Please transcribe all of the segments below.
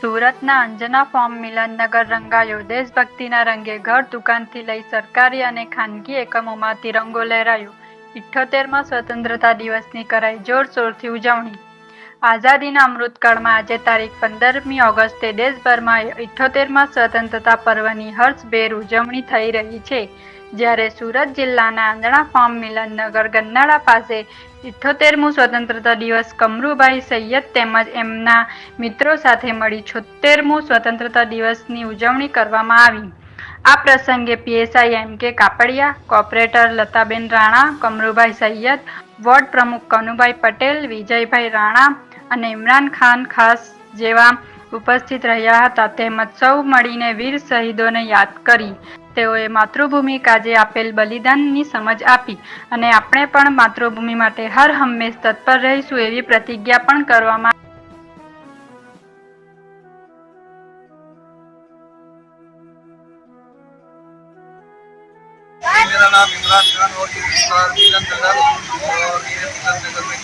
સુરતના અંજના ફોર્મ મિલનનગર રંગાયો. દેશભક્તિના રંગે ઘર દુકાનથી લઈ સરકારી અને ખાનગી એકમોમાં તિરંગો લહેરાયો. ઇઠ્ઠોતેરમાં સ્વતંત્રતા દિવસની કરાઈ જોરશોરથી ઉજવણી. આઝાદીના અમૃતકાળમાં આજે તારીખ પંદરમી ઓગસ્ટે દેશભરમાં ઇઠ્ઠોતેરમાં સ્વતંત્રતા પર્વની હર્ષભેર ઉજવણી થઈ રહી છે. જ્યારે સુરત જિલ્લાના આંધણા ફાર્મ મિલનનગર ગન્નાળા પાસે ઇઠ્ઠોતેરમું સ્વતંત્રતા દિવસ કમરુભાઈ સૈયદ તેમજ એમના મિત્રો સાથે મળી છોતેરમું સ્વતંત્રતા દિવસની ઉજવણી કરવામાં આવી. આ પ્રસંગે PSI M K Kapadia, corporator Lataben Rana, Kamrubhai Saiyed ward પ્રમુખ કનુભાઈ પટેલ, વિજયભાઈ રાણા અને ઇમરાન ખાન ખાસ જેવા ઉપસ્થિત રહ્યા હતા. તેમજ સૌ મળીને વીર શહીદોને યાદ કરી. તેઓએ માતૃભૂમિ કાજે આપેલ બલિદાનની સમજ આપી અને આપણે પણ માતૃભૂમિ માટે હર હંમેશ તત્પર રહીશું એવી પ્રતિજ્ઞા પણ કરવામાં ઇમરાન और मिलन और ये मिलन में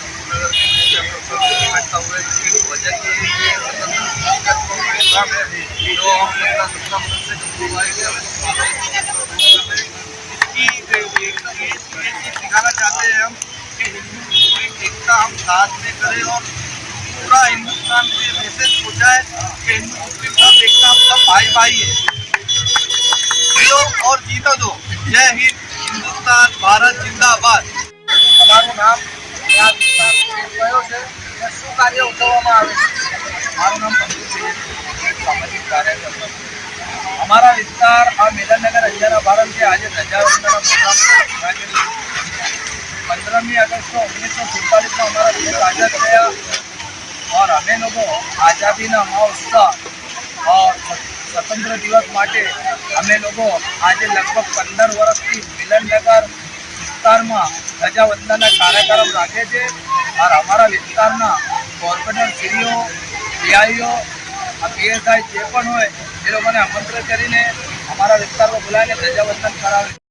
नगर चाहते हैं हम कि हिंदू मुस्लिम एकता हम साथ में करें और पूरा हिंदुस्तान में मैसेज पहुँचाए कि हिंदू मुस्लिम सब एकता हम सब भाई भाई है और जीता दो। जय हिंद। હિન્દુસ્તાન ભારત જિંદાબાદ તમારું નામ આ વિસ્તાર કયો છે અને શું કાર્ય ઉઠાવવામાં આવે છે મારું નામ પંકજ છે સામાજિક કાર્યકર્તા અમારા વિસ્તાર આ મિલનનગર અંજારા ભારત છે આજે ધજાવંદના પ્રોગ્રામ પંદરમી ઓગસ્ટ ઓગણીસો સુડતાલીસમાં અમારા દેશ આઝાદ થયા और અમે લોકો આઝાદીના મહોત્સવ और સ્વતંત્ર દિવસ માટે અમે લોકો આજે લગભગ પંદર વર્ષથી મિલનનગર વિસ્તારમાં ધ્વજાવંદનના કાર્યક્રમ રાખે છે. और અમારા વિસ્તારના કોર્પોરેટર શ્રીઓ પીઆઈઓ પીએસઆઈ જે પણ હોય એ લોકોને આમંત્રિત કરીને અમારા વિસ્તારમાં બોલાવીને ધ્વજાવંદન કરાવે